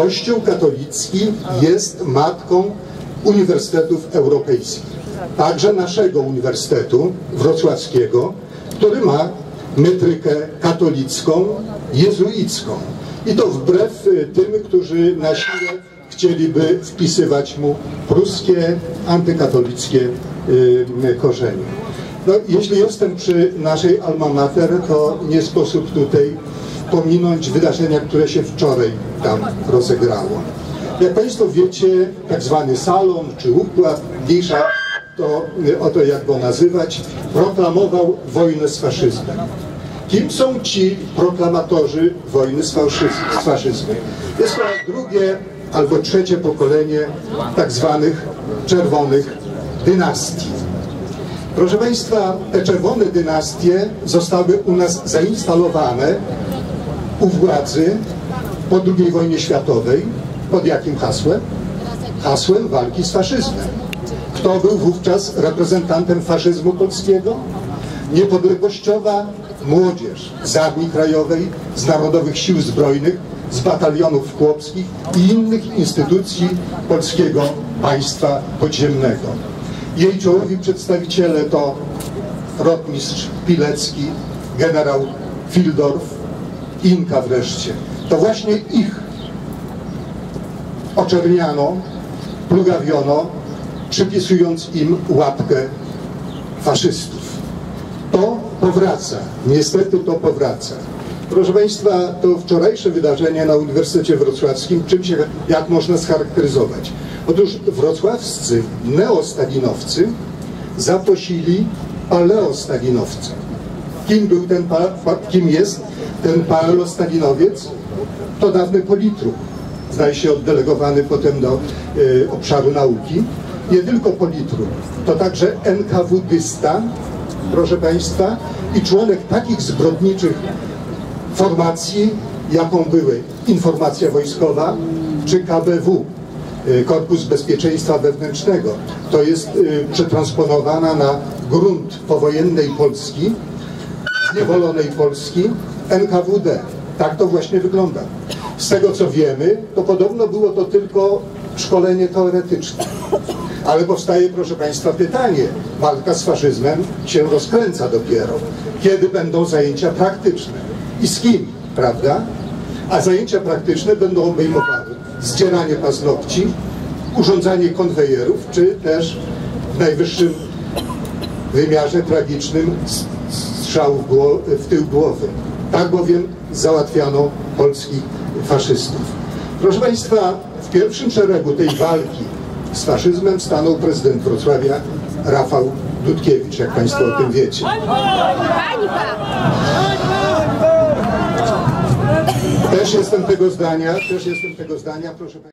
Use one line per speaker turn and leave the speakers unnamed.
Kościół katolicki jest matką uniwersytetów europejskich. Także naszego Uniwersytetu Wrocławskiego, który ma metrykę katolicką, jezuicką. I to wbrew y, tym, którzy na siłę chcieliby wpisywać mu pruskie, antykatolickie y, korzenie. No, jeśli jestem przy naszej alma mater, to nie sposób tutaj pominąć wydarzenia, które się wczoraj tam rozegrało. Jak Państwo wiecie, tak zwany salon czy układ, mniejsza to, o to jak go nazywać, proklamował wojnę z faszyzmem. Kim są ci proklamatorzy wojny z, z faszyzmem? Jest to drugie albo trzecie pokolenie tak zwanych czerwonych dynastii. Proszę Państwa, te czerwone dynastie zostały u nas zainstalowane u władzy po II wojnie światowej. Pod jakim hasłem? Hasłem walki z faszyzmem. Kto był wówczas reprezentantem faszyzmu polskiego? Niepodległościowa młodzież z Armii Krajowej, z Narodowych Sił Zbrojnych, z batalionów chłopskich i innych instytucji polskiego państwa podziemnego. Jej czołowi przedstawiciele to rotmistrz Pilecki, generał Fildorf, Inka wreszcie. To właśnie ich oczerniano, plugawiono, przypisując im łapkę faszystów. To powraca, niestety to powraca. Proszę Państwa, to wczorajsze wydarzenie na Uniwersytecie Wrocławskim, czym się, jak można scharakteryzować? Otóż wrocławscy neostalinowcy zaprosili paleostalinowica. Kim był ten, kim jest ten paleostalinowiec? To dawny politruch, zdaje się oddelegowany potem do y, obszaru nauki. Nie tylko politruch, to także NKWDysta, proszę Państwa, i członek takich zbrodniczych formacji, jaką były Informacja Wojskowa czy KBW, y, Korpus Bezpieczeństwa Wewnętrznego. To jest y, przetransponowana na grunt powojennej Polski, zniewolonej Polski, NKWD. Tak to właśnie wygląda. Z tego co wiemy, to podobno było to tylko szkolenie teoretyczne. Ale powstaje, proszę Państwa, pytanie. Walka z faszyzmem się rozkręca dopiero. Kiedy będą zajęcia praktyczne? I z kim, prawda? A zajęcia praktyczne będą obejmowały zdzieranie paznokci, urządzanie konwejerów, czy też w najwyższym wymiarze tragicznym strzał w, w tył głowy. Tak bowiem załatwiano polskich faszystów. Proszę Państwa, w pierwszym szeregu tej walki z faszyzmem stanął prezydent Wrocławia Rafał Dudkiewicz, jak Państwo o tym wiecie. Też jestem tego zdania, też jestem tego zdania, proszę Państwa.